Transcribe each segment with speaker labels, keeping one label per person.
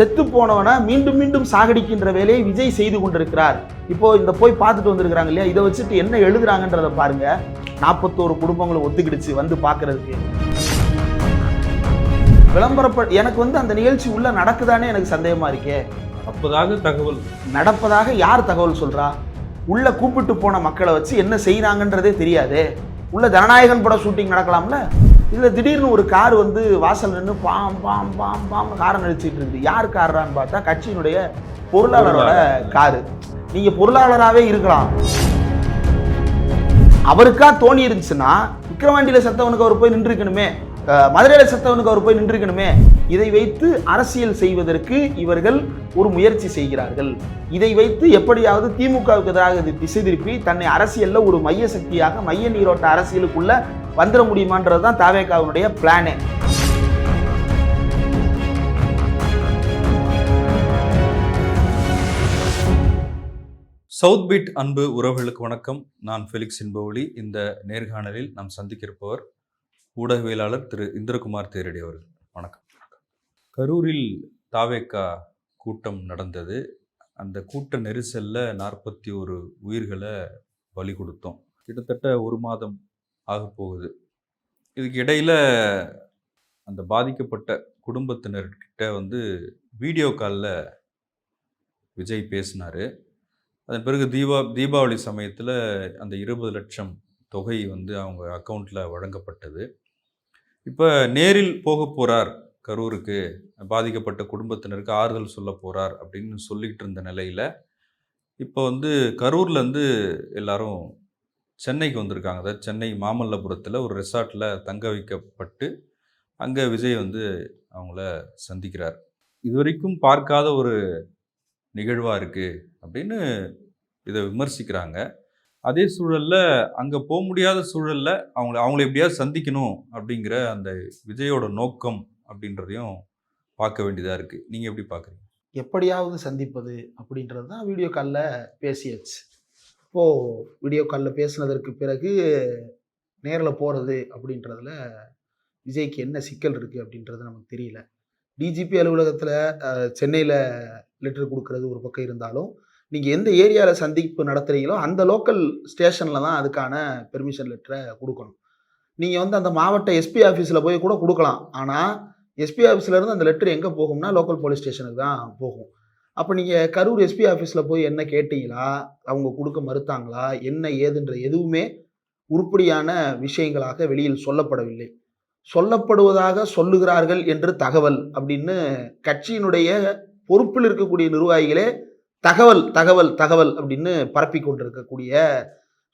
Speaker 1: செத்து போனவனை மீண்டும் மீண்டும் சாகடிக்கின்ற வேலையை விஜய் செய்து கொண்டிருக்கிறார். இப்போ இந்த போய் பார்த்துட்டு வந்திருக்கிறாங்க இல்லையா? இதை வச்சுட்டு என்ன எழுதுறாங்கன்றத பாருங்க. நாற்பத்தோரு குடும்பங்களை ஒத்துக்கிடுச்சு வந்து பார்க்கறதுக்கு. விளம்பரப்ப எனக்கு வந்து அந்த நிகழ்ச்சி உள்ள நடக்குதானே எனக்கு சந்தேகமா இருக்கே.
Speaker 2: அப்போதாக தகவல்.
Speaker 1: நடப்பதாக யார் தகவல் சொல்றா? உள்ள கூப்பிட்டு போன மக்களை வச்சு என்ன செய்றாங்கன்றதே தெரியாதே. உள்ள ஜனநாயகன் படம் ஷூட்டிங் நடக்கலாம்ல? இதுல திடீர்னு ஒரு கார் வந்து வாசல் நின்று பாம் பாம் பாம் பாம் காரை நடிச்சிட்டு இருக்குது யார் கார்றான்னு பார்த்தா கட்சியினுடைய பொருளாளரோட காரு. நீங்க பொருளாளராகவே இருக்கலாம். அவருக்கா தோணி இருந்துச்சுன்னா விக்ரவாண்டியில செத்தவனுக்கு அவர் போய் நின்றுக்கணுமே மதுரையில செத்தவனுக்கு அவர் போய் நின்றுக்கணுமே இதை வைத்து அரசியல் செய்வதற்கு இவர்கள் ஒரு முயற்சி செய்கிறார்கள். இதை வைத்து எப்படியாவது திமுகவுக்கு எதிராக திசை திருப்பி தன்னை அரசியல்ல ஒரு மைய சக்தியாக மைய நீரோட்ட அரசியலுக்குள்ள வந்துட முடியுமான்றது தான் தாவேக்காவுடைய பிளானு.
Speaker 2: சவுத் பீட் அன்பு உறவுகளுக்கு வணக்கம். நான் ஃபெலிக்ஸ் என்பவழி இந்த நேர்காணலில் நாம் சந்திக்கிருப்பவர் ஊடகவியலாளர் திரு இந்திரகுமார் தேரடி அவர்கள். வணக்கம். கரூரில் தாவேக்கா கூட்டம் நடந்தது. அந்த கூட்ட நெரிசலில் நாற்பத்தி ஒரு உயிர்களை பலி கொடுத்தோம். கிட்டத்தட்ட ஒரு மாதம் ஆக போகுது. இதுக்கு இடையில் அந்த பாதிக்கப்பட்ட குடும்பத்தினர்கிட்ட வந்து வீடியோ காலில் விஜய் பேசினார். அதன் பிறகு தீபா தீபாவளி சமயத்தில் அந்த இருபது லட்சம் தொகை வந்து அவங்க அக்கௌண்ட்டில் வழங்கப்பட்டது. இப்போ நேரில் போக போகிறார் கரூருக்கு பாதிக்கப்பட்ட குடும்பத்தினருக்கு ஆறுதல் சொல்ல போகிறார் அப்படின்னு சொல்லிக்கிட்டு இருந்த நிலையில் இப்போ வந்து கரூர்லேருந்து எல்லாரும் சென்னைக்கு வந்திருக்காங்க. அதாவது சென்னை மாமல்லபுரத்தில் ஒரு ரெசார்ட்டில் தங்க வைக்கப்பட்டு அங்கே விஜய் வந்து அவங்கள சந்திக்கிறார். இதுவரைக்கும் பார்க்காத ஒரு நிகழ்வாக இருக்குது அப்படின்னு இதை விமர்சிக்கிறாங்க. அதே சூழலில் அங்கே போக முடியாத சூழலில் அவங்கள அவங்கள எப்படியாவது சந்திக்கணும் அப்படிங்கிற அந்த விஜயோட நோக்கம் அப்படின்றதையும் பார்க்க வேண்டியதாக இருக்குது நீங்கள் எப்படி பார்க்குறீங்க?
Speaker 1: எப்படியாவது சந்திப்பது அப்படின்றது தான் வீடியோ காலில் பேசியாச்சு. இப்போது வீடியோ காலில் பேசினதற்கு பிறகு நேரில் போகிறது அப்படின்றதுல விஜய்க்கு என்ன சிக்கல் இருக்குது அப்படின்றது நமக்கு தெரியல. டிஜிபி அலுவலகத்தில் சென்னையில் லெட்டர் கொடுக்கறது ஒரு பக்கம் இருந்தாலும் நீங்கள் எந்த ஏரியாவில் சந்திப்பு நடத்துகிறீங்களோ அந்த லோக்கல் ஸ்டேஷனில் தான் அதுக்கான பெர்மிஷன் லெட்டரை கொடுக்கணும். நீங்கள் வந்து அந்த மாவட்ட எஸ்பி ஆஃபீஸில் போய் கூட கொடுக்கலாம். ஆனால் எஸ்பி ஆஃபீஸ்லேருந்து அந்த லெட்டர் எங்கே போகும்னா லோக்கல் போலீஸ் ஸ்டேஷனுக்கு தான் போகும். அப்போ நீங்கள் கரூர் எஸ்பி ஆஃபீஸில் போய் என்ன கேட்டீங்களா? அவங்க கொடுக்க மறுத்தாங்களா? என்ன ஏதுன்ற எதுவுமே உருப்படியான விஷயங்களாக வெளியில் சொல்லப்படவில்லை. சொல்லப்படுவதாக சொல்லுகிறார்கள் என்று தகவல் அப்படின்னு கட்சியினுடைய பொறுப்பில் இருக்கக்கூடிய நிர்வாகிகளே தகவல் தகவல் தகவல் அப்படின்னு பரப்பி கொண்டிருக்கக்கூடிய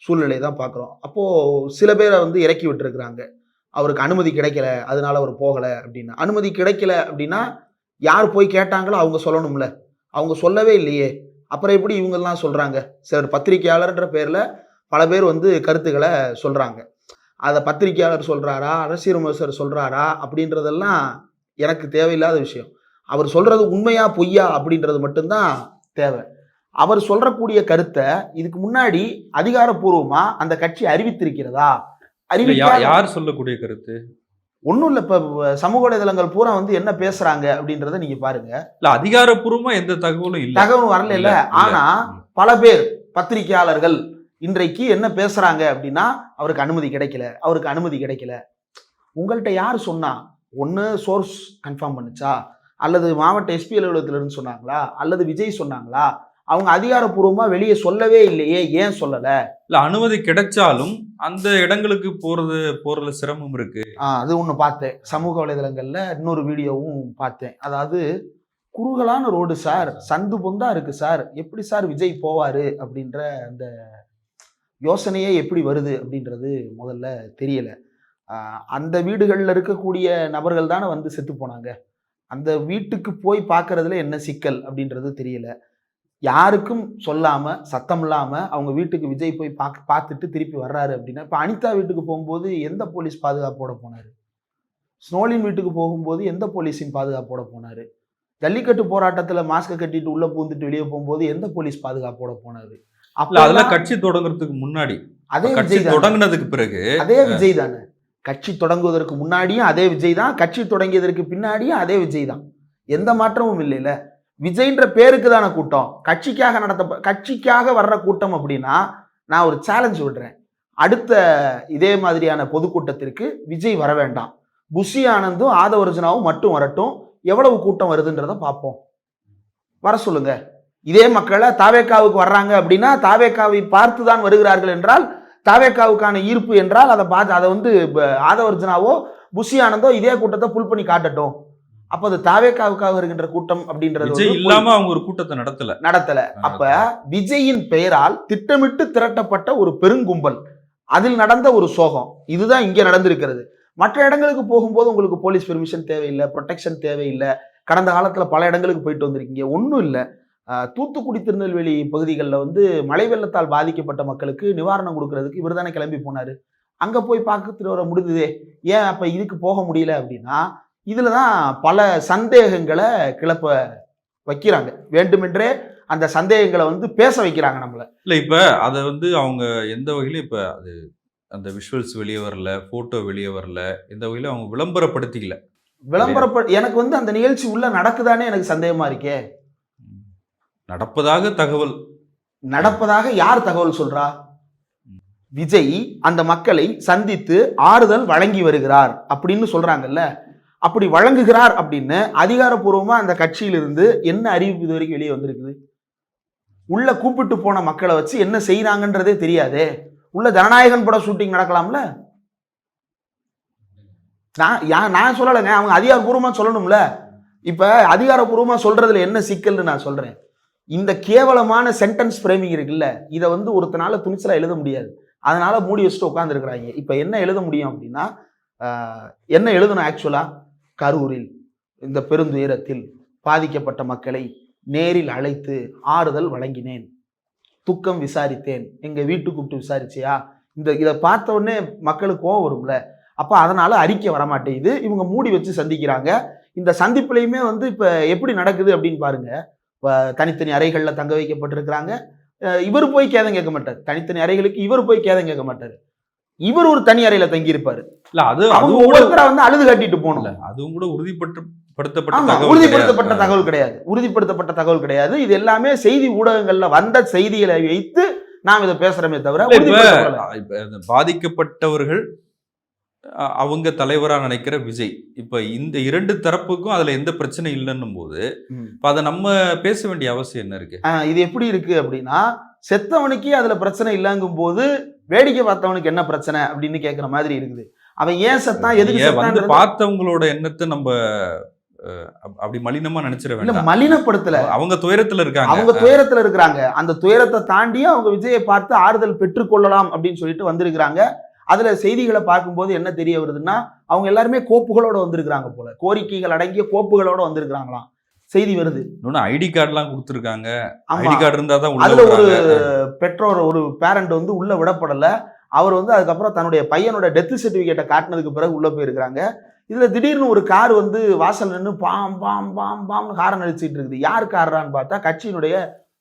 Speaker 1: சூழ்நிலை தான் பார்க்குறோம். அப்போது சில பேரை வந்து இறக்கி விட்டுருக்குறாங்க. அவருக்கு அனுமதி கிடைக்கல அதனால அவர் போகலை அப்படின்னு. அனுமதி கிடைக்கல அப்படின்னா யார் போய் கேட்டாங்களோ அவங்க சொல்லணும்ல. அவங்க சொல்லவே இல்லையே. அப்புறம் எப்படி இவங்கெல்லாம் சொல்கிறாங்க சிலர் பத்திரிகையாளர்ன்ற பேரில் பல பேர் வந்து கருத்துக்களை சொல்கிறாங்க அதை பத்திரிகையாளர் சொல்கிறாரா அரசியல் விமர்சகர் சொல்கிறாரா அப்படின்றதெல்லாம் எனக்கு தேவையில்லாத விஷயம். அவர் சொல்கிறது உண்மையா பொய்யா அப்படின்றது மட்டும்தான் தேவை. அவர் சொல்றக்கூடிய கருத்தை இதுக்கு முன்னாடி அதிகாரப்பூர்வமா அந்த கட்சி அறிவித்திருக்கிறதா? அறிவிக்க
Speaker 2: யார் சொல்லக்கூடிய கருத்து?
Speaker 1: ஒன்றும் இல்லை இப்போ சமூக வலைதளங்கள் பூரா வந்து என்ன பேசுறாங்க அப்படின்றத நீங்க பாருங்க.
Speaker 2: இல்ல அதிகாரப்பூர்வமா எந்த தகவலும் இல்ல.
Speaker 1: தகவல் வரல இல்ல.
Speaker 2: இல்ல,
Speaker 1: ஆனா
Speaker 2: ம்.
Speaker 1: பல பேர் பத்திரிகையாளர்கள் இன்றைக்கு என்ன பேசுறாங்க அப்படின்னா அவருக்கு அனுமதி கிடைக்கல. அவருக்கு அனுமதி கிடைக்கல. உங்கள்கிட்ட யார் சொன்னா ஒன்று சோர்ஸ் கன்ஃபார்ம் பண்ணுச்சா? அல்லது மாவட்ட எஸ்பி அலுவலகத்துல இருந்து சொன்னாங்களா? அல்லது விஜய் சொன்னாங்களா? அவங்க அதிகாரப்பூர்வமா வெளியே சொல்லவே இல்லையே ஏன் சொல்லல?
Speaker 2: இல்ல அனுமதி கிடைச்சாலும் அந்த இடங்களுக்கு போறது போறதுல சிரமம் இருக்கு.
Speaker 1: ஆ, அது ஒன்று பார்த்தேன். சமூக வலைதளங்கள்ல இன்னொரு வீடியோவும் பார்த்தேன். அதாவது குறுகலான ரோடு சார் சந்து பொந்தா இருக்கு சார். எப்படி சார் விஜய் போவாரு அப்படின்ற அந்த யோசனையே எப்படி வருது அப்படின்றது முதல்ல தெரியல. அந்த வீடுகளில் இருக்கக்கூடிய நபர்கள் தானே வந்து செத்து போனாங்க. அந்த வீட்டுக்கு போய் பார்க்கறதுல என்ன சிக்கல் அப்படின்றது தெரியல. யாருக்கும் சொல்லாம சத்தம் இல்லாம அவங்க வீட்டுக்கு விஜய் போய் பார்க்க பார்த்துட்டு திருப்பி வர்றாரு அப்படின்னா இப்போ அனிதா வீட்டுக்கு போகும்போது எந்த போலீஸ் பாதுகாப்போட போனாரு? ஸ்னோலின் வீட்டுக்கு போகும்போது எந்த போலீஸின் பாதுகாப்போட போனாரு? ஜல்லிக்கட்டு போராட்டத்துல மாஸ்க கட்டிட்டு உள்ள பூந்துட்டு வெளியே போகும்போது எந்த போலீஸ் பாதுகாப்போட போனாரு? அப்ப
Speaker 2: அதெல்லாம் கட்சி தொடங்குறதுக்கு முன்னாடி.
Speaker 1: அதே விஜய்
Speaker 2: தொடங்குனதுக்கு பிறகு
Speaker 1: அதே விஜய் தானே கட்சி தொடங்குவதற்கு முன்னாடியும் அதே விஜய் தான். கட்சி தொடங்கியதற்கு பின்னாடியும் அதே விஜய் தான். எந்த மாற்றமும் இல்லைல்ல. விஜய்ன்ற பேருக்கு தானே கூட்டம்? கட்சிக்காக நடத்த கட்சிக்காக வர்ற கூட்டம் அப்படின்னா நான் ஒரு சேலஞ்ச் விடுறேன். அடுத்த இதே மாதிரியான பொதுக்கூட்டத்திற்கு விஜய் வர வேண்டாம். புஷி ஆனந்தும் ஆதவர்ஜனாவும் மட்டும் வரட்டும். எவ்வளவு கூட்டம் வருதுன்றத பார்ப்போம். வர சொல்லுங்க. இதே மக்களை தாவேக்காவுக்கு வர்றாங்க அப்படின்னா தாவேக்காவை பார்த்து தான் வருகிறார்கள் என்றால் தாவேக்காவுக்கான ஈர்ப்பு என்றால் அதை பார்த்து அதை வந்து ஆதவர்ஜனாவோ புஷி ஆனந்தோ இதே கூட்டத்தை புல் பண்ணி காட்டட்டும். அப்போ அது தாவேக்காவுக்காக வருகின்ற கூட்டம் அப்படின்றது
Speaker 2: இல்லாம அவங்க ஒரு கூட்டத்தை நடத்தல.
Speaker 1: நடத்தல. அப்ப விஜயின் பெயரால் திட்டமிட்டு திரட்டப்பட்ட ஒரு பெருங்கும்பல். அதில் நடந்த ஒரு சோகம். இதுதான் இங்க நடந்திருக்கிறது. மற்ற இடங்களுக்கு போகும்போது உங்களுக்கு போலீஸ் பெர்மிஷன் தேவையில்லை ப்ரொடெக்ஷன் தேவையில்லை. கடந்த காலத்துல பல இடங்களுக்கு போயிட்டு வந்திருக்கீங்க. ஒன்றும் இல்லை. தூத்துக்குடி திருநெல்வேலி பகுதிகளில் வந்து மழை வெள்ளத்தால் பாதிக்கப்பட்ட மக்களுக்கு நிவாரணம் கொடுக்கறதுக்கு இவர் தானே கிளம்பி போனாரு. அங்க போய் பார்த்துட்டு வர முடியுதே ஏன் அப்ப இதுக்கு போக முடியல அப்படின்னா இதுல தான் பல சந்தேகங்களை கிளப்ப வைக்கிறாங்க. வேண்டுமென்றே அந்த சந்தேகங்களை வந்து பேச வைக்கிறாங்க நம்மள.
Speaker 2: இல்ல இப்ப அதை வந்து அவங்க எந்த வகையிலும் இப்ப அது அந்த விஷுவல்ஸ் வெளியே வரல போட்டோ வெளியே வரல எந்த வகையிலும் அவங்க விளம்பரப்படுத்திக்கல.
Speaker 1: விளம்பரப்ப எனக்கு வந்து அந்த நிகழ்ச்சி உள்ள நடக்குதானே எனக்கு சந்தேகமா இருக்கே.
Speaker 2: நடப்பதாக தகவல்.
Speaker 1: நடப்பதாக யார் தகவல் சொல்றா? விஜய் அந்த மக்களை சந்தித்து ஆறுதல் வழங்கி வருகிறார் அப்படின்னு சொல்றாங்கல்ல. அப்படி வழங்குகிறார் அப்படின்னு அதிகாரப்பூர்வமாக அந்த கட்சியிலிருந்து என்ன அறிவிப்பு இது வரைக்கும் வெளியே வந்திருக்குது? உள்ள கூப்பிட்டு போன மக்களை வச்சு என்ன செய்கிறாங்கன்றதே தெரியாதே. உள்ள ஜனநாயகன் படம் ஷூட்டிங் நடக்கலாம்ல? நான் யா- நான் சொல்லலைங்க. அவங்க அதிகாரப்பூர்வமாக சொல்லணும்ல. இப்போ அதிகாரப்பூர்வமாக சொல்றதுல என்ன சிக்கல்னு நான் சொல்றேன். இந்த கேவலமான சென்டென்ஸ் ஃப்ரேமிங் இருக்குல்ல இதை வந்து ஒருத்தனால துணிச்சலாக எழுத முடியாது. அதனால மூடி வச்சுட்டு உட்காந்துருக்குறாங்க இப்போ என்ன எழுத முடியும் அப்படின்னா என்ன எழுதணும் ஆக்சுவலாக கரூரில் இந்த பெருந்துயரத்தில் பாதிக்கப்பட்ட மக்களை நேரில் அழைத்து ஆறுதல் வழங்கினேன். துக்கம் விசாரித்தேன். எங்க வீட்டுக்கு கூப்பிட்டு விசாரிச்சியா? இந்த இதை பார்த்த உடனே மக்களுக்கு கோவம் வரும்ல. அப்போ அதனால அறிக்கை வரமாட்டேங்குது. இவங்க மூடி வச்சு சந்திக்கிறாங்க. இந்த சந்திப்புலையுமே வந்து இப்ப எப்படி நடக்குது அப்படின்னு பாருங்க. இப்போ தனித்தனி அறைகளில் தங்க வைக்கப்பட்டிருக்கிறாங்க. இவர் போய் கேதம் கேட்க மாட்டார். தனித்தனி அறைகளுக்கு இவர் போய் கேதம் கேட்க மாட்டார். இவர் ஒரு தனி அறையில தங்கி இருப்பாரு
Speaker 2: இல்ல அது
Speaker 1: அவங்க ஒவ்வொருத்தரா வந்து அழுது காட்டிட்டு
Speaker 2: இல்ல அதுவும் கூட உறுதிப்பட்டு
Speaker 1: உறுதிப்படுத்தப்பட்ட. தகவல் கிடையாது. உறுதிப்படுத்தப்பட்ட தகவல் கிடையாது. இது எல்லாமே செய்தி ஊடகங்கள்ல வந்த செய்திகளை வைத்து நாம் இதை பேசுறோமே தவிர
Speaker 2: பாதிக்கப்பட்டவர்கள் அவங்க தலைவரா நினைக்கிற விஜய் இப்ப இந்த இரண்டு தரப்புக்கும் அதுல எந்த பிரச்சனை இல்லைன்னும் போது. இப்ப அதை நம்ம பேச வேண்டிய அவசியம் என்ன இருக்கு?
Speaker 1: இது எப்படி இருக்கு அப்படின்னா செத்தவனுக்கே அதுல பிரச்சனை இல்லங்கும் போது வேடிக்கை பார்த்தவனுக்கு என்ன பிரச்சனை அப்படின்னு கேட்குற மாதிரி இருக்குது. அவன் ஏன் செத்தான் எதுக்கு
Speaker 2: வந்து பார்த்தவங்களோட எண்ணத்தை நம்ம அப்படி மலினமா நினைச்சிட வேண்டாம்.
Speaker 1: மலினப்படுத்தல.
Speaker 2: அவங்க துயரத்துல இருக்காங்க.
Speaker 1: அவங்க துயரத்துல இருக்கிறாங்க. அந்த துயரத்தை தாண்டி அவங்க விஜயை பார்த்து ஆறுதல் பெற்றுக்கொள்ளலாம் அப்படின்னு சொல்லிட்டு வந்திருக்கிறாங்க. அதுல செய்திகளை பார்க்கும்போது என்ன தெரிய வருதுன்னா அவங்க எல்லாருமே கோப்புகளோட வந்திருக்கிறாங்க போல. கோரிக்கைகள் அடங்கிய கோப்புகளோட வந்திருக்கிறாங்களாம். செய்தி வருது.
Speaker 2: இன்னொன்னு ஐடி கார்டுலாம் கொடுத்துருக்காங்க. ஐடி கார்டு இருந்தா தான்
Speaker 1: அதுல ஒரு. பெற்றோர் ஒரு பேரண்ட் வந்து உள்ள விடப்படல. அவர் வந்து அதுக்கப்புறம் தன்னுடைய பையனோட டெத் சர்டிபிகேட்டை காட்டினதுக்கு பிறகு உள்ள போயிருக்கிறாங்க. இதுல திடீர்னு ஒரு கார் வந்து வாசல் நின்று பாம் பாம் பாம் பாம்னு ஹாரன் அடிச்சிட்டு இருக்குது. யார் கார்றான்னு பார்த்தா கட்சியினுடைய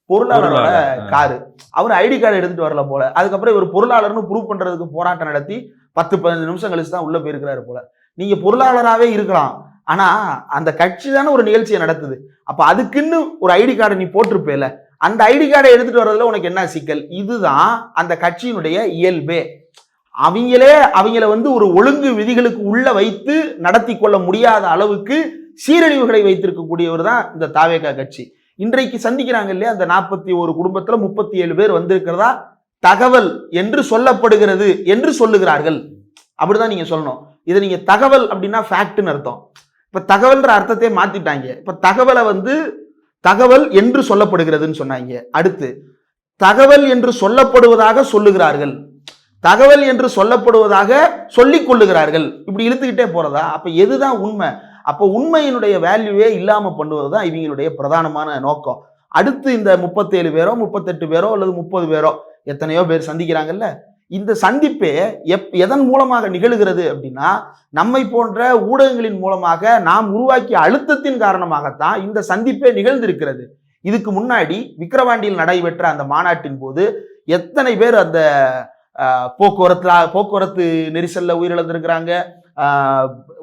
Speaker 1: பொருளாளரோட. காரு. அவர் ஐடி கார்டு எடுத்துட்டு வரல போல. அதுக்கப்புறம் இவர் பொருளாளர்னு ப்ரூவ் பண்றதுக்கு போராட்டம் நடத்தி பத்து பதினஞ்சு நிமிஷம் கழிச்சு தான் உள்ள போயிருக்கிறாரு போல. நீங்க பொருளாளராகவே இருக்கலாம். ஆனா அந்த கட்சி தானே ஒரு நிகழ்ச்சியை நடத்துது. அப்ப அதுக்குன்னு ஒரு ஐடி கார்டை நீ போட்டிருப்பேல அந்த ஐடி கார்டை எடுத்துட்டு வர்றதுல உனக்கு என்ன சிக்கல்? இதுதான் அந்த கட்சியினுடைய இயல்பே. அவங்களே அவங்கள வந்து ஒரு ஒழுங்கு விதிகளுக்கு உள்ள வைத்து நடத்தி கொள்ள முடியாத அளவுக்கு சீரழிவுகளை வைத்திருக்கக்கூடியவர் தான் இந்த தாவேகா கட்சி. இன்றைக்கு சந்திக்கிறாங்க இல்லையா அந்த நாற்பத்தி ஒரு குடும்பத்துல முப்பத்தி ஏழு பேர் வந்திருக்கிறதா? தகவல் என்று சொல்லப்படுகிறது என்று சொல்லுகிறார்கள். அப்படிதான் நீங்க சொல்லணும். இதை நீங்க தகவல் அப்படின்னா ஃபேக்ட்னு அர்த்தம். இப்ப தகவல்ன்ற அர்த்தத்தை மாத்திட்டாங்க. இப்ப தகவலை வந்து தகவல் என்று சொல்லப்படுகிறதுன்னு சொன்னாங்க. அடுத்து தகவல் என்று சொல்லப்படுவதாக சொல்லுகிறார்கள். தகவல் என்று சொல்லப்படுவதாக சொல்லிக் கொள்ளுகிறார்கள். இப்படி இழுத்துக்கிட்டே போறதா? அப்ப எதுதான் உண்மை? அப்போ உண்மையினுடைய வேல்யூவே இல்லாம பண்ணுவது தான் இவங்களுடைய பிரதானமான நோக்கம். அடுத்து இந்த முப்பத்தேழு பேரோ முப்பத்தெட்டு பேரோ அல்லது முப்பது பேரோ எத்தனையோ பேர் சந்திக்கிறாங்கல்ல? இந்த சந்திப்பே எப் எதன் மூலமாக நிகழ்கிறது அப்படின்னா நம்மை போன்ற ஊடகங்களின் மூலமாக நாம் உருவாக்கிய அழுத்தத்தின் காரணமாகத்தான் இந்த சந்திப்பே நிகழ்ந்திருக்கிறது. இதுக்கு முன்னாடி விக்கிரவாண்டியில் நடைபெற்ற அந்த மாநாட்டின் போது எத்தனை பேர் அந்த போக்குவரத்தில் போக்குவரத்துல போக்குவரத்து நெரிசல்ல உயிரிழந்திருக்கிறாங்க.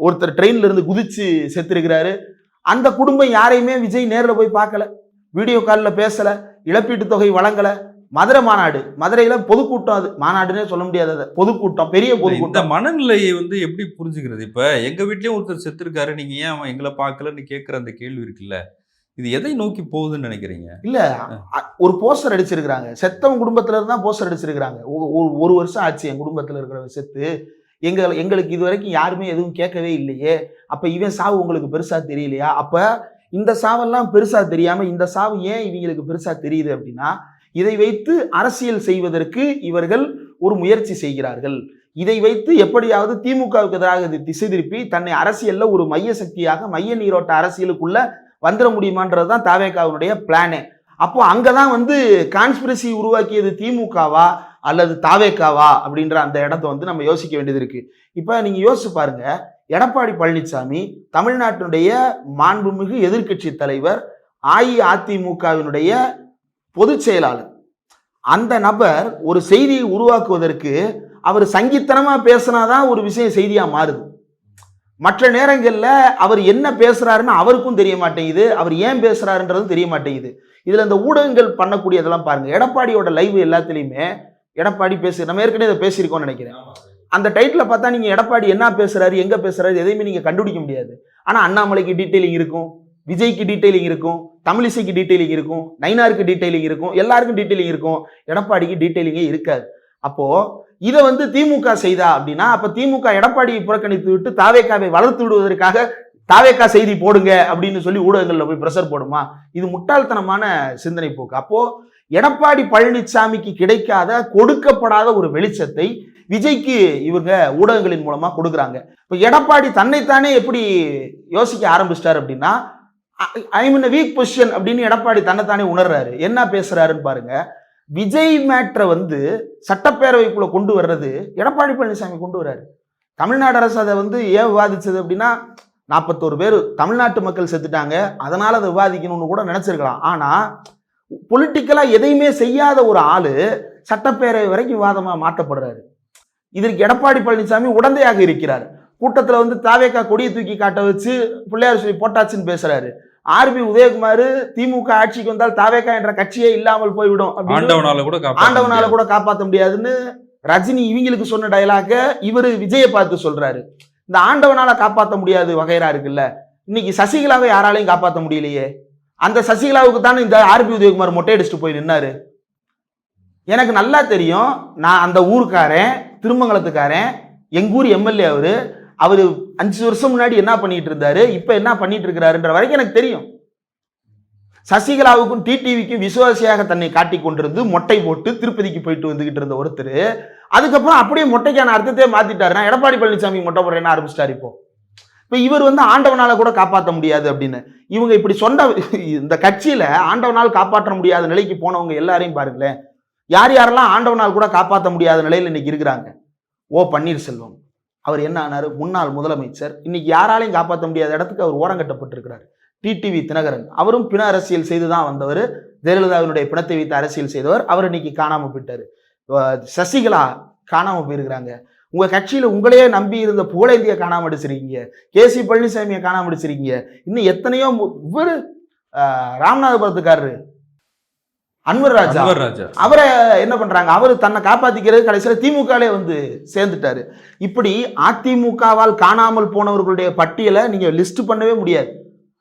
Speaker 1: ஒருத்தர் ட்ரெயின்ல இருந்து குதிச்சு செத்துருக்கிறாரு. அந்த குடும்பம் யாரையுமே விஜய் நேரில் போய் பார்க்கல. வீடியோ காலில் பேசல. இழப்பீட்டு தொகை வழங்கலை. மதுரை மாநாடு. மதுரையில பொதுக்கூட்டம் அது. மாநாடுன்னே சொல்ல முடியாது அது. பொதுக்கூட்டம் பெரிய
Speaker 2: இந்த
Speaker 1: பொதுக்கூட்டம்.
Speaker 2: மனநிலையை வந்து எப்படி புரிஞ்சுக்கிறது? இப்ப எங்க வீட்லயும் ஒருத்தர் செத்துருக்காரு. நீங்க ஏன் அவன் எங்களை பார்க்கலன்னு கேட்குற அந்த கேள்வி இருக்குல்ல. இது எதை நோக்கி போகுதுன்னு நினைக்கிறீங்க?
Speaker 1: இல்ல ஒரு போஸ்டர் அடிச்சிருக்கிறாங்க. செத்தவன் குடும்பத்துல இருந்து போஸ்டர் அடிச்சிருக்கிறாங்க. ஒரு ஒரு வருஷம் ஆச்சு என் குடும்பத்துல இருக்கிறவன் செத்து. எங்க எங்களுக்கு இது வரைக்கும் யாருமே எதுவும் கேட்கவே இல்லையே. அப்ப இவன் சாவு உங்களுக்கு பெருசா தெரியலையா? அப்ப இந்த சாவெல்லாம் பெருசா தெரியாம இந்த சாவு ஏன் இவங்களுக்கு பெருசா தெரியுது அப்படின்னா இதை வைத்து அரசியல் செய்வதற்கு இவர்கள் ஒரு முயற்சி செய்கிறார்கள். இதை வைத்து எப்படியாவது திமுகவுக்கு எதிராக திசை திருப்பி தன்னை அரசியல்ல ஒரு மைய சக்தியாக மைய நீரோட்ட அரசியலுக்குள்ள வந்துட முடியுமான்றது தான் தாவேகாவினுடைய பிளானே அப்போ அங்கதான் வந்து கான்ஸ்பிரசி உருவாக்கியது திமுகவா அல்லது தாவேக்காவா அப்படின்ற அந்த இடத்த வந்து நம்ம யோசிக்க வேண்டியது இருக்கு. இப்போ நீங்க யோசிச்சு பாருங்க. எடப்பாடி பழனிசாமி தமிழ்நாட்டினுடைய மாண்புமிகு எதிர்க்கட்சி தலைவர் அஇஅதிமுகவினுடைய பொதுச் செயலாளர். அந்த நபர் ஒரு செய்தியை உருவாக்குவதற்கு அவர் சங்கித்தனமா பேசினாதான் ஒரு விஷயம் செய்தியா மாறுது. மற்ற நேரங்கள்ல அவர் என்ன பேசுறாருன்னு அவருக்கும் தெரிய மாட்டேங்குது அவர் ஏன் பேசுறாருன்றதும் தெரிய மாட்டேங்குது. இதுல இந்த ஊடகங்கள் பண்ணக்கூடியதெல்லாம் பாருங்க எடப்பாடியோட லைவ் எல்லாத்துலயுமே எடப்பாடி பேசு நம்ம ஏற்கனவே இதை பேசியிருக்கோம்னு நினைக்கிறேன். அந்த டைட்டில் பார்த்தா நீங்க எடப்பாடி என்ன பேசுறாரு எங்க பேசுறாரு எதையுமே நீங்க கண்டுபிடிக்க முடியாது. ஆனா அண்ணாமலைக்கு டீட்டெயிலிங் இருக்கும். விஜய்க்கு டீட்டெயிலிங் இருக்கும் தமிழிசைக்கு டீட்டெயிலிங் இருக்கும் நைனாருக்கு டீட்டெயிலிங் இருக்கும் எல்லாருக்கும் டீட்டெயிலிங் இருக்கும். எடப்பாடிக்கு டீட்டெயிலிங்கே இருக்காது. அப்போ இதை வந்து திமுக செய்தா அப்படின்னா அப்ப திமுக எடப்பாடியை புறக்கணித்து விட்டு தாவேக்காவை வளர்த்து விடுவதற்காக தாவேக்கா செய்தி போடுங்க அப்படின்னு சொல்லி ஊடகங்களில் போய் ப்ரெஷர் போடுமா? இது முட்டாள்தனமான சிந்தனை போக்கு. அப்போ எடப்பாடி பழனிசாமிக்கு கிடைக்காத கொடுக்கப்படாத ஒரு வெளிச்சத்தை விஜய்க்கு இவங்க ஊடகங்களின் மூலமா கொடுக்குறாங்க. இப்போ எடப்பாடி தன்னைத்தானே எப்படி யோசிக்க ஆரம்பிச்சிட்டார் அப்படின்னா ஐ மீன் வீக் பொசிஷன் அப்படின்னு எடப்பாடி தன்னைத்தானே உணர்றாரு. என்ன பேசுறாருன்னு பாருங்க. விஜய் மேட்ரை வந்து சட்டப்பேரவைக்குள்ள கொண்டு வர்றது எடப்பாடி பழனிசாமி கொண்டு வர்றாரு. தமிழ்நாடு அரசு அதை வந்து ஏன் விவாதிச்சது அப்படின்னா நாற்பத்தோரு பேர் தமிழ்நாட்டு மக்கள் செத்துட்டாங்க. அதனால அதை விவாதிக்கணும்னு கூட நினைச்சிருக்கலாம். ஆனா பொலிட்டிக்கலா எதையுமே செய்யாத ஒரு ஆளு சட்டப்பேரவை வரைக்கும் விவாதமா மாற்றப்படுறாரு. இதற்கு எடப்பாடி பழனிசாமி உடந்தையாக இருக்கிறார். கூட்டத்துல வந்து தாவேக்கா கொடியை தூக்கி காட்ட வச்சு பிள்ளையார் சொல்லி போட்டாச்சுன்னு பேசுறாரு. ஆர்பி உதயகுமார் திமுக ஆட்சிக்கு வந்தால் தாவேக்கா என்ற கட்சியே இல்லாமல் போய்விடும்
Speaker 2: ஆண்டவனால கூட
Speaker 1: ஆண்டவனால. கூட காப்பாற்ற முடியாதுன்னு ரஜினி இவங்களுக்கு சொன்ன டயலாக இவரு விஜயை பார்த்து சொல்றாரு. இந்த ஆண்டவனால காப்பாற்ற முடியாது வகைரா இருக்குல்ல. இன்னைக்கு சசிகலாவை யாராலையும் காப்பாற்ற முடியலையே. அந்த சசிகலாவுக்கு தானே இந்த ஆர்பி உதயகுமார் மொட்டை அடிச்சுட்டு போய் நின்னாரு. எனக்கு நல்லா தெரியும் நான் அந்த ஊருக்காரன் திருமங்கலத்துக்காரன் எங்க ஊர் எம்எல்ஏ அவரு அவர் அஞ்சு வருஷம் முன்னாடி என்ன பண்ணிட்டு இருந்தாரு? இப்ப என்ன பண்ணிட்டு இருக்கிறாருன்ற வரைக்கும் எனக்கு தெரியும். சசிகலாவுக்கும் டிடிவிக்கும் விசுவாசியாக தன்னை காட்டி கொண்டிருந்து மொட்டை போட்டு திருப்பதிக்கு போயிட்டு வந்துகிட்டு இருந்த ஒருத்தர் அதுக்கப்புறம் அப்படியே மொட்டைக்கான அர்த்தத்தையே மாத்திட்டாரு. நான் எடப்பாடி பழனிசாமி மொட்டை போடுறேன்னு ஆரம்பிச்சிட்டாரு இப்போ? இப்போ இவர் வந்து ஆண்டவனால கூட காப்பாற்ற முடியாது அப்படின்னு. இவங்க இப்படி சொன்ன இந்த கட்சியில ஆண்டவனால் காப்பாற்ற முடியாத நிலைக்கு போனவங்க எல்லாரையும் பாருங்களேன். யார் யாரெல்லாம் ஆண்டவனால் கூட காப்பாற்ற முடியாத நிலையில் இன்னைக்கு இருக்கிறாங்க? ஓ பன்னீர்செல்வம். அவர் என்ன ஆனார்? முன்னாள் முதலமைச்சர். இன்னைக்கு யாராலையும் காப்பாற்ற முடியாத இடத்துக்கு அவர் ஓரங்கட்டப்பட்டிருக்கிறார் டிடிவி தினகரன். அவரும் பிண அரசியல் செய்து தான் வந்தவர். ஜெயலலிதாவினுடைய பிணத்தை வைத்து அரசியல் செய்தவர். அவர் இன்னைக்கு காணாம போயிட்டார். சசிகலா காணாமல் போயிருக்கிறாங்க. உங்க கட்சியில உங்களையே நம்பி இருந்த புகழேந்திய காணாம அடிச்சிருக்கீங்க. கே சி பழனிசாமியை காணாம அடிச்சிருக்கீங்க. இன்னும் எத்தனையோ மு- இவரு ராமநாதபுரத்துக்காரரு. அன்வர் ராஜா.
Speaker 2: அன்வர் ராஜா.
Speaker 1: அவரை என்ன பண்றாங்க? அவர் தன்னை காப்பாத்திக்கிறது கடைசியில் திமுகலே வந்து சேர்ந்துட்டாரு. இப்படி அதிமுகவால் காணாமல் போனவர்களுடைய பட்டியலை நீங்க லிஸ்ட் பண்ணவே முடியாது.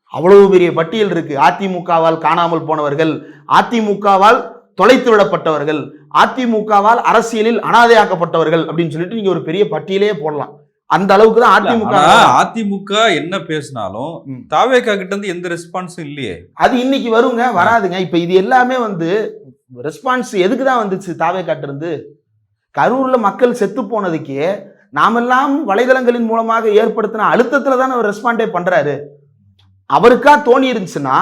Speaker 1: அவ்வளவு பெரிய பட்டியல் இருக்கு. அதிமுகவால் காணாமல் போனவர்கள் அதிமுகவால் தொலைத்து விடப்பட்டவர்கள் அதிமுகவால் அரசியலில் அனாதையாக்கப்பட்டவர்கள் அப்படின்னு சொல்லிட்டு நீங்க ஒரு பெரிய பட்டியலே போடலாம். அந்த அளவுக்கு தான் அதிமுக
Speaker 2: அதிமுக என்ன பேசினாலும். தாவேக்கா கிட்ட இருந்து எந்த ரெஸ்பான்ஸும் இல்லையே.
Speaker 1: அது இன்னைக்கு வருங்க வராதுங்க. இப்ப இது எல்லாமே வந்து ரெஸ்பான்ஸ் எதுக்கு தான் வந்துச்சு தாவே காட்டிருந்து கரூர்ல மக்கள் செத்து போனதுக்கே நாமெல்லாம் வலைதளங்களின் மூலமாக ஏற்படுத்தின அழுத்தத்துல தானே அவர் ரெஸ்பாண்டே பண்றாரு. அவருக்கா தோணி இருந்துச்சுன்னா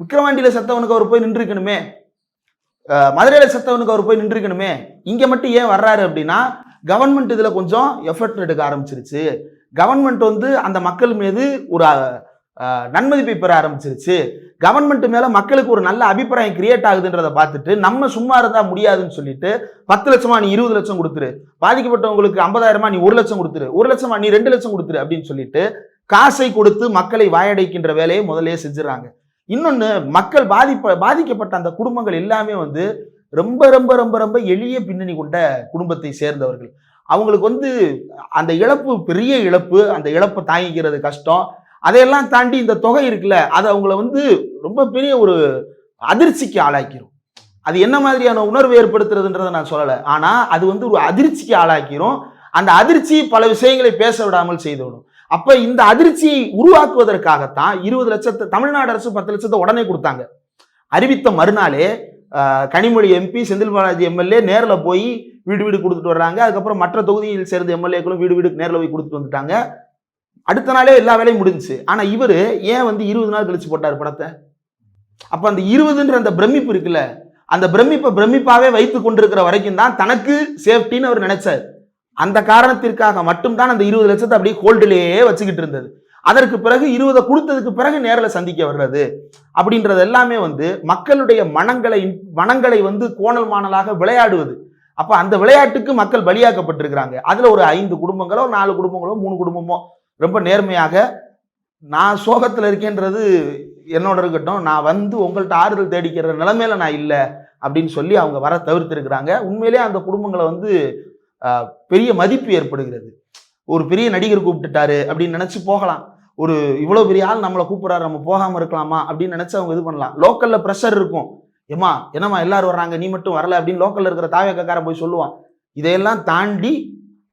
Speaker 1: விக்கிரவாண்டியில செத்தவனுக்கு அவர் போய் நின்றுக்கணுமே மதுரையில செத்தவனுக்கு அவர் போய் நின்றுக்கணுமே இங்க மட்டும் ஏன் வர்றாரு அப்படின்னா கவர்மெண்ட் இதில் கொஞ்சம் எஃபர்ட் எடுக்க ஆரம்பிச்சிருச்சு. கவர்மெண்ட் வந்து அந்த மக்கள் மீது ஒரு நன்மதிப்பை பெற ஆரம்பிச்சிருச்சு. கவர்மெண்ட் மேலே மக்களுக்கு ஒரு நல்ல அபிப்பிராயம் கிரியேட் ஆகுதுன்றதை பார்த்துட்டு நம்ம சும்மா இருந்தால் முடியாதுன்னு சொல்லிட்டு பத்து லட்சமா நீ இருபது லட்சம் கொடுத்துரு. பாதிக்கப்பட்டவங்களுக்கு ஐம்பதாயிரமா நீ ஒரு லட்சம் கொடுத்துரு. ஒரு லட்சமா நீ ரெண்டு லட்சம் கொடுத்துரு அப்படின்னு சொல்லிட்டு காசை கொடுத்து மக்களை வாயடைக்கின்ற வேலையை முதலே செஞ்சிடறாங்க. இன்னொன்று மக்கள் பாதிப்ப பாதிக்கப்பட்ட அந்த குடும்பங்கள் எல்லாமே வந்து ரொம்ப ரொம்ப ரொம்ப ரொம்ப எளிய பின்னணி கொண்ட குடும்பத்தை சேர்ந்தவர்கள். அவங்களுக்கு வந்து அந்த இழப்பு பெரிய இழப்பு அந்த இழப்பை தாங்கிக்கிறது கஷ்டம். அதையெல்லாம் தாண்டி இந்த தொகை இருக்குல்ல அது அவங்கள வந்து ரொம்ப பெரிய ஒரு அதிர்ச்சிக்கு ஆளாக்கிரும். அது என்ன மாதிரியான உணர்வு ஏற்படுத்துறதுன்றதை நான் சொல்லலை. ஆனால் அது வந்து ஒரு அதிர்ச்சிக்கு ஆளாக்கிரும். அந்த அதிர்ச்சி பல விஷயங்களை பேச விடாமல் செய்துவிடும். அப்போ இந்த அதிர்ச்சியை உருவாக்குவதற்காகத்தான் இருபது லட்சத்தை தமிழ்நாடு அரசு பத்து லட்சத்தை உடனே கொடுத்தாங்க. அறிவித்த மறுநாளே கனிமொழி எம்பி செந்தில் பாலாஜி எம்எல்ஏ நேரில் போய் வீடு வீடு கொடுத்துட்டு வர்றாங்க. அதுக்கப்புறம் மற்ற தொகுதியில் சேர்ந்த எம்எல்ஏக்களும் வீடு வீடு நேரில் போய் கொடுத்துட்டு வந்துட்டாங்க. அடுத்த நாளே எல்லா வேலையும் முடிஞ்சுச்சு. ஆனால் இவர் ஏன் வந்து இருபது நாள் கழிச்சு போட்டார் படத்தை? அப்போ அந்த இருபதுன்ற அந்த பிரமிப்பு இருக்குல்ல அந்த பிரமிப்பை பிரமிப்பாகவே வைத்து கொண்டிருக்கிற வரைக்கும் தான் தனக்கு சேஃப்டின்னு அவர் நினைச்சார். அந்த காரணத்திற்காக மட்டும்தான் அந்த இருபது லட்சத்தை அப்படியே ஹோல்டிலேயே வச்சுக்கிட்டு இருந்தது. அதற்கு பிறகு இருபதை கொடுத்ததுக்கு பிறகு நேரில் சந்திக்க வர்றது. அப்படின்றது எல்லாமே வந்து மக்களுடைய மனங்களை மனங்களை வந்து கோணல் மாணலாக விளையாடுவது. அப்போ அந்த விளையாட்டுக்கு மக்கள் பலியாக்கப்பட்டிருக்கிறாங்க. அதில் ஒரு ஐந்து குடும்பங்களோ நாலு குடும்பங்களோ மூணு குடும்பமோ ரொம்ப நேர்மையாக நான் சோகத்தில் இருக்கேன்றது என்னோட இருக்கட்டும். நான் வந்து உங்கள்கிட்ட ஆறுதல் தேடிக்கிற நிலைமையில நான் இல்லை அப்படின்னு சொல்லி அவங்க வர தவிர்த்திருக்கிறாங்க. உண்மையிலேயே அந்த குடும்பங்களை வந்து பெரிய மதிப்பு ஏற்படுகிறது. ஒரு பெரிய நடிகர் கூப்பிட்டுட்டாரு அப்படின்னு நினச்சி போகலாம். ஒரு இவ்வளோ பெரிய ஆள் நம்மளை கூப்பிட்றாரு நம்ம போகாமல் இருக்கலாமா அப்படின்னு நினச்சி அவங்க இது பண்ணலாம். லோக்கலில் ப்ரெஷர் இருக்கும். ஏமா என்னம்மா எல்லாரும் வர்றாங்க நீ மட்டும் வரல அப்படின்னு லோக்கலில் இருக்கிற தாவேக்காரன் போய் சொல்லுவான். இதையெல்லாம் தாண்டி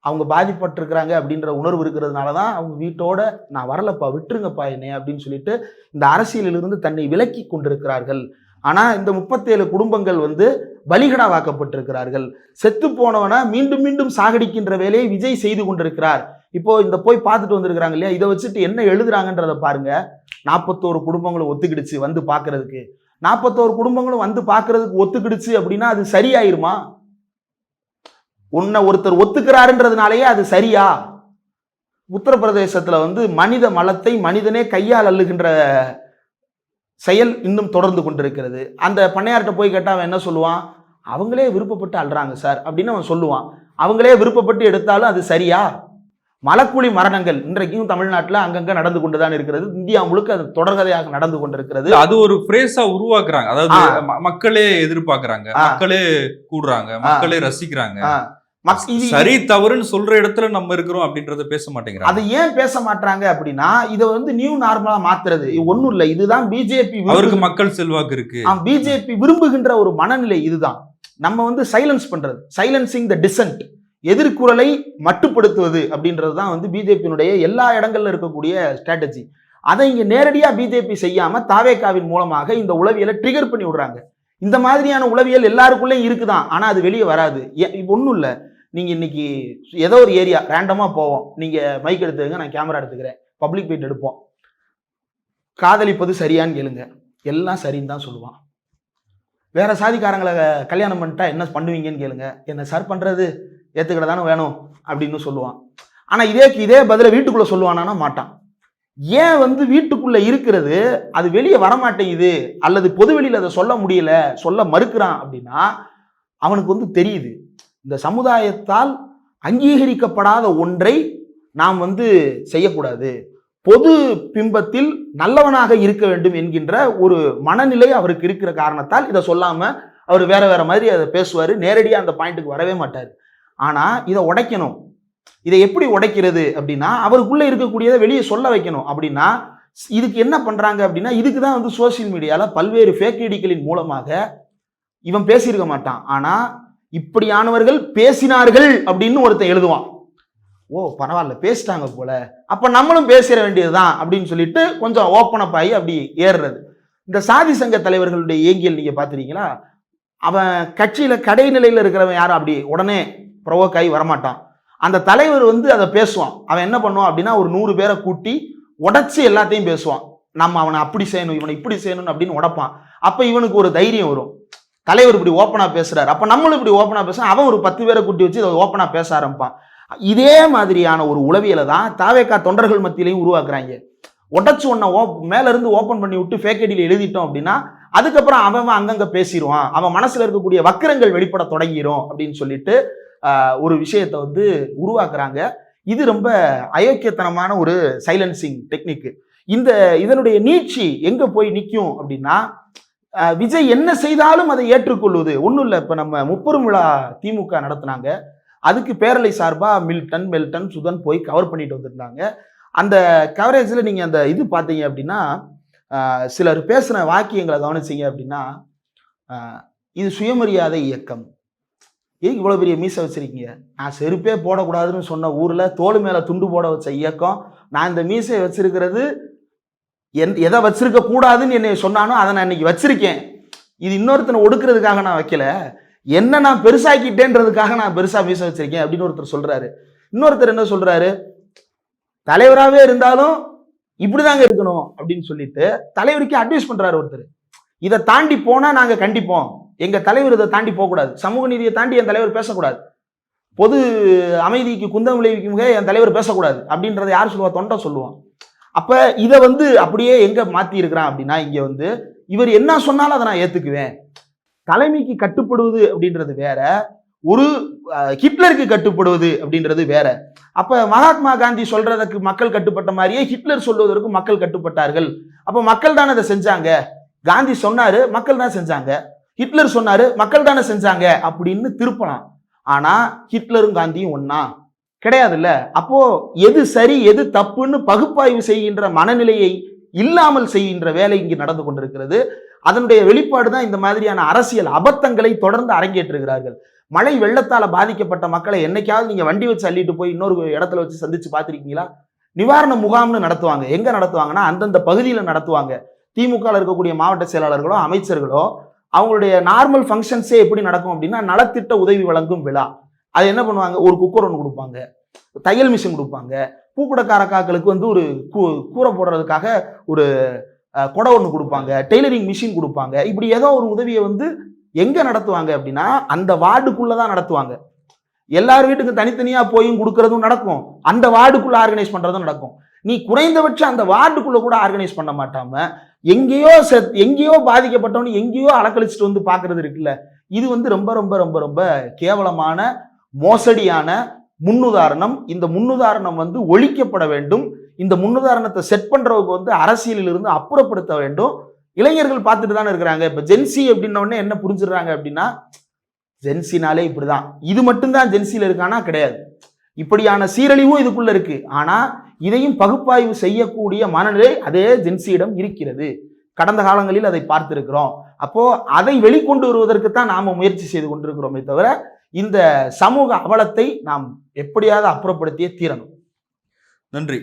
Speaker 1: அவங்க பாதிப்பட்டிருக்கிறாங்க அப்படின்ற உணர்வு இருக்கிறதுனால தான் அவங்க வீட்டோட நான் வரலப்பா விட்டுருங்கப்பா என்னை அப்படின்னு சொல்லிட்டு இந்த அரசியலிலிருந்து தன்னை விலக்கி கொண்டிருக்கிறார்கள். ஆனால் இந்த முப்பத்தேழு குடும்பங்கள் வந்து பலிகடாவாக்கப்பட்டிருக்கிறார்கள். செத்து போனவனை மீண்டும் மீண்டும் சாகடிக்கின்ற வேலையை விஜய் செய்து கொண்டிருக்கிறார். இப்போ இந்த போய் பார்த்துட்டு வந்திருக்கிறாங்க இல்லையா? இதை வச்சுட்டு என்ன எழுதுறாங்கன்றத பாருங்க. நாற்பத்தோரு குடும்பங்களும் ஒத்துக்கிடுச்சு வந்து பார்க்கறதுக்கு. நாற்பத்தோரு குடும்பங்களும் வந்து பார்க்கறதுக்கு ஒத்துக்கிடுச்சு அப்படின்னா அது சரியாயிருமா? உன்னை ஒருத்தர் ஒத்துக்கிறாருன்றதுனாலயே அது சரியா? உத்தரப்பிரதேசத்துல வந்து மனித மலத்தை மனிதனே கையால் அள்ளுகின்ற செயல் இன்னும் தொடர்ந்து கொண்டிருக்கிறது. அந்த பண்ணையார்கிட்ட போய் கேட்டால் அவன் என்ன சொல்லுவான்? அவங்களே விருப்பப்பட்டு அள்ளுறாங்க சார் அப்படின்னு அவன் சொல்லுவான். அவங்களே விருப்பப்பட்டு எடுத்தாலும் அது சரியா? மலக்குழி மரணங்கள் இன்றைக்கும் தமிழ்நாட்டில் அங்கங்க நடந்து கொண்டுதான் இருக்கிறது. இந்தியா முழுக்க அது தொடர்கதையாக நடந்து கொண்டிருக்கிறது.
Speaker 2: அது ஒரு பிரேஸா உருவாக்குறாங்க. அதாவது மக்களே எதிர்பார்க்கறாங்க. மக்களே கூடுறாங்க. மக்களே ரசிக்கிறாங்க. சரி தவறுன்னு சொல்ற இடத்துல நம்ம இருக்கிறோம் அப்படின்றத பேச மாட்டேங்கிறாங்க.
Speaker 1: அதை ஏன் பேச மாட்டாங்க அப்படின்னா இதை வந்து நியூ நார்மலா மாத்துறது. ஒன்றும் இல்லை. இதுதான் பிஜேபி
Speaker 2: அவருக்கு மக்கள் செல்வாக்கு இருக்கு.
Speaker 1: பிஜேபி விரும்புகின்ற ஒரு மனநிலை இதுதான். நம்ம வந்து சைலன்ஸ் பண்றது. சைலன்சிங் த டிசன்ட் எதிர்குரலை மட்டுப்படுத்துவது அப்படின்றது தான் வந்து பிஜேபியினுடைய எல்லா இடங்கள்ல இருக்கக்கூடிய ஸ்ட்ராட்டஜி அதை இங்க நேரடியாக பிஜேபி செய்யாம தாவேகாவின் மூலமாக இந்த உளவியலை ட்ரிகர் பண்ணி விடுறாங்க. இந்த மாதிரியான உளவியல் எல்லாருக்குள்ளேயும் இருக்குதான். ஆனால் அது வெளியே வராது. ஒன்றும் இல்லை. நீங்கள் இன்னைக்கு ஏதோ ஒரு ஏரியா ரேண்டமாக போவோம். நீங்கள் மைக் எடுத்துக்கங்க நான் கேமரா எடுத்துக்கிறேன். பப்ளிக் பீட் எடுப்போம். காதலிப்பது சரியான்னு கேளுங்க. எல்லாம் சரின்னு தான் சொல்லுவான். வேற சாதிக்காரங்களை கல்யாணம் பண்ணிட்டா என்ன பண்ணுவீங்கன்னு கேளுங்க. என்ன சார் பண்ணுறது ஏற்றுக்கிட தானே வேணும் அப்படின்னு சொல்லுவான். ஆனால் இதே இதே பதில வீட்டுக்குள்ளே சொல்லுவானா மாட்டான். ஏன் வந்து வீட்டுக்குள்ளே இருக்கிறது அது வெளியே வரமாட்டேங்குது அல்லது பொதுவெளியில் அதை சொல்ல முடியல சொல்ல மறுக்கிறான் அப்படின்னா அவனுக்கு வந்து தெரியுது. இந்த சமுதாயத்தால் அங்கீகரிக்கப்படாத ஒன்றை நாம் வந்து செய்யக்கூடாது. பொது பிம்பத்தில் நல்லவனாக இருக்க வேண்டும் என்கின்ற ஒரு மனநிலை அவருக்கு இருக்கிற காரணத்தால் இதை சொல்லாமல் அவர் வேற வேற மாதிரி அதை பேசுவார். நேரடியாக அந்த பாயிண்ட்டுக்கு வரவே மாட்டார். ஆனால் இதை உடைக்கணும். இதை எப்படி உடைக்கிறது அப்படின்னா அவருக்குள்ளே இருக்கக்கூடியதை வெளியே சொல்ல வைக்கணும். அப்படின்னா இதுக்கு என்ன பண்ணுறாங்க அப்படின்னா இதுக்கு தான் வந்து சோசியல் மீடியாவில் பல்வேறு ஃபேக் ஐடிகளின் மூலமாக இவன் பேசியிருக்க மாட்டான். ஆனால் இப்படியானவர்கள் பேசினார்கள் அப்படின்னு ஒருத்தன் எழுதுவான். ஓ பரவாயில்ல பேசிட்டாங்க போல. அப்போ நம்மளும் பேசிட வேண்டியதுதான் அப்படின்னு சொல்லிட்டு கொஞ்சம் ஓப்பன் அப் ஆகி அப்படி ஏறுறது. இந்த சாதி சங்க தலைவர்களுடைய இயங்கியல் நீங்கள் பார்த்துருக்கீங்களா? அவன் கட்சியில் கடைநிலையில் இருக்கிறவன் யாரும் அப்படி உடனே ப்ரொவோக் ஆகி வரமாட்டான். அந்த தலைவர் வந்து அதை பேசுவான். அவன் என்ன பண்ணுவான் அப்படின்னா ஒரு நூறு பேரை கூட்டி உடச்சி எல்லாத்தையும் பேசுவான். நம்ம அவனை அப்படி செய்யணும் இவனை இப்படி செய்யணும் அப்படின்னு உடப்பான். அப்போ இவனுக்கு ஒரு தைரியம் வரும். தலைவர் இப்படி ஓப்பனாக பேசுறாரு. அப்போ நம்மளும் இப்படி ஓப்பனாக பேச அவன் ஒரு பத்து பேரை கூட்டி வச்சு இதை ஓப்பனாக பேச ஆரம்பிப்பான். இதே மாதிரியான ஒரு உளவியலை தான் தாவேக்கா தொண்டர்கள் மத்தியிலையும் உருவாக்குறாங்க. உடச்சு ஒன்றை ஓ மேலேருந்து ஓப்பன் பண்ணி விட்டு ஃபேக்கடியில் எழுதிட்டோம் அப்படின்னா அதுக்கப்புறம் அவன் அங்கங்கே பேசிடுவான். அவன் மனசில் இருக்கக்கூடிய வக்கிரங்கள் வெளிப்பட தொடங்கிடும் அப்படின்னு சொல்லிட்டு ஒரு விஷயத்தை வந்து உருவாக்குறாங்க. இது ரொம்ப அயோக்கியத்தனமான ஒரு சைலன்சிங் டெக்னிக்கு இந்த இதனுடைய நீட்சி எங்க போய் நிற்கும் அப்படின்னா விஜய் என்ன செய்தாலும் அதை ஏற்றுக்கொள்வது. ஒன்றும் இல்லை இப்போ நம்ம முப்பெரும் விழா திமுக நடத்துனாங்க. அதுக்கு பேரலை சார்பாக மில்டன் மெல்டன் சுதன் போய் கவர் பண்ணிட்டு வந்திருந்தாங்க. அந்த கவரேஜில் நீங்கள் அந்த இது பார்த்தீங்க அப்படின்னா சிலர் பேசின வாக்கியங்களை கவனிச்சிங்க அப்படின்னா இது சுயமரியாதை இயக்கம். எதுக்கு இவ்வளோ பெரிய மீசை வச்சுருக்கீங்க? நான் செருப்பே போடக்கூடாதுன்னு சொன்ன ஊரில் தோல் மேலே துண்டு போட வச்ச இயக்கம் நான் இந்த மீசையை வச்சுருக்கிறது என் எதை வச்சிருக்க கூடாதுன்னு என்னை சொன்னானோ அதை நான் இன்னைக்கு வச்சிருக்கேன். இது இன்னொருத்தனை ஒடுக்கிறதுக்காக நான் வைக்கல. என்ன நான் பெருசாக்கிட்டேன்றதுக்காக நான் பெருசாக மீசை வச்சிருக்கேன் அப்படின்னு ஒருத்தர் சொல்கிறாரு இன்னொருத்தர் என்ன சொல்கிறாரு தலைவராகவே இருந்தாலும் இப்படிதாங்க இருக்கணும் அப்படின்னு சொல்லிட்டு தலைவருக்கு அட்வைஸ் பண்ணுறாரு ஒருத்தர். இதை தாண்டி போனால் நாங்கள் கண்டிப்போம். எங்க தலைவர் இதை தாண்டி போகக்கூடாது. சமூக நீதியை தாண்டி என் தலைவர் பேசக்கூடாது. பொது அமைதிக்கு குந்தம் விளைவிக்கும் என் தலைவர் பேசக்கூடாது. அப்படின்றத யார் சொல்லுவா? தொண்டை சொல்லுவான் அப்ப இதை வந்து அப்படியே எங்க மாத்தி இருக்கிறான் அப்படின்னா இங்க வந்து இவர் என்ன சொன்னாலும் அதை நான் ஏத்துக்குவேன். தலைமைக்கு கட்டுப்படுவது அப்படின்றது வேற. ஒரு ஹிட்லருக்கு கட்டுப்படுவது அப்படின்றது வேற. அப்ப மகாத்மா காந்தி சொல்றதுக்கு மக்கள் கட்டுப்பட்ட மாதிரியே ஹிட்லர் சொல்வதற்கு மக்கள் கட்டுப்பட்டார்கள். அப்ப மக்கள் தானே அதை செஞ்சாங்க? காந்தி சொன்னாரு மக்கள் தான் செஞ்சாங்க. ஹிட்லர் சொன்னாரு மக்கள் தானே செஞ்சாங்க அப்படின்னு திருப்பலாம். ஆனா ஹிட்லரும் காந்தியும் ஒன்னா கிடையாதுல்ல. அப்போ எது சரி எது தப்புன்னு பகுப்பாய்வு செய்கின்ற மனநிலையை இல்லாமல் செய்கின்ற வேலை இங்கு நடந்து கொண்டிருக்கிறது. அதனுடைய வெளிப்பாடு தான் இந்த மாதிரியான அரசியல் அபத்தங்களை தொடர்ந்து அரங்கேற்றுகிறார்கள். மழை வெள்ளத்தால பாதிக்கப்பட்ட மக்களை என்னைக்காவது நீங்க வண்டி வச்சு அள்ளிட்டு போய் இன்னொரு இடத்துல வச்சு சந்திச்சு பார்த்திருக்கீங்களா? நிவாரண முகாம்னு நடத்துவாங்க. எங்க நடத்துவாங்கன்னா அந்தந்த பகுதியில் நடத்துவாங்க. திமுக இருக்கக்கூடிய மாவட்ட செயலாளர்களோ அமைச்சர்களோ அவங்களுடைய நார்மல் ஃபங்க்ஷன்ஸே எப்படி நடக்கும் அப்படின்னா நலத்திட்ட உதவி வழங்கும் விழா. அது என்ன பண்ணுவாங்க? ஒரு குக்கர் ஒன்று கொடுப்பாங்க. தையல் மிஷின் கொடுப்பாங்க. பூக்கடைக்காரக்காக்களுக்கு வந்து ஒரு கூ- கூரை போடுறதுக்காக ஒரு அஹ், குடை ஒன்று கொடுப்பாங்க. டெய்லரிங் மிஷின் கொடுப்பாங்க. இப்படி ஏதோ ஒரு உதவியை வந்து எங்கே நடத்துவாங்க அப்படின்னா அந்த வார்டுக்குள்ளே தான் நடத்துவாங்க. எல்லார் வீட்டுக்கும் தனித்தனியாக போயும் கொடுக்கறதும் நடக்கும். அந்த வார்டுக்குள்ளே ஆர்கனைஸ் பண்ணுறதும் நடக்கும். நீ குறைந்தபட்சம் அந்த வார்டுக்குள்ளே கூட ஆர்கனைஸ் பண்ண மாட்டாமல் எங்கேயோ செத் எங்கேயோ பாதிக்கப்பட்டவனு எங்கேயோ அலக்கழிச்சிட்டு வந்து பார்க்கறது இருக்குல்ல? இது வந்து ரொம்ப ரொம்ப ரொம்ப ரொம்ப கேவலமான மோசடியான முன்னுதாரணம். இந்த முன்னுதாரணம் வந்து ஒழிக்கப்பட வேண்டும். இந்த முன்னுதாரணத்தை செட் பண்ணுறவங்க வந்து அரசியலில் இருந்து அப்புறப்படுத்த வேண்டும். இளைஞர்கள் பார்த்துட்டு தானே இருக்கிறாங்க. இப்போ ஜென்சி அப்படின்னோடனே என்ன புரிஞ்சுடுறாங்க அப்படின்னா ஜென்சினாலே இப்படி தான் இது மட்டும்தான் ஜென்சியில் இருக்கானா? கிடையாது. இப்படியான சீரழிவும் இதுக்குள்ளே இருக்குது ஆனால் இதையும் பகுப்பாய்வு செய்யக்கூடிய மனநிலை அதே ஜென்சியிடம் இருக்கிறது. கடந்த காலங்களில் அதை பார்த்திருக்கிறோம். அப்போ அதை வெளிக்கொண்டு வருவதற்கு தான் நாம முயற்சி செய்து கொண்டிருக்கிறோமே தவிர இந்த சமூக அவலத்தை நாம் எப்படியாவது அப்புறப்படுத்தியே தீரணும்.
Speaker 2: நன்றி.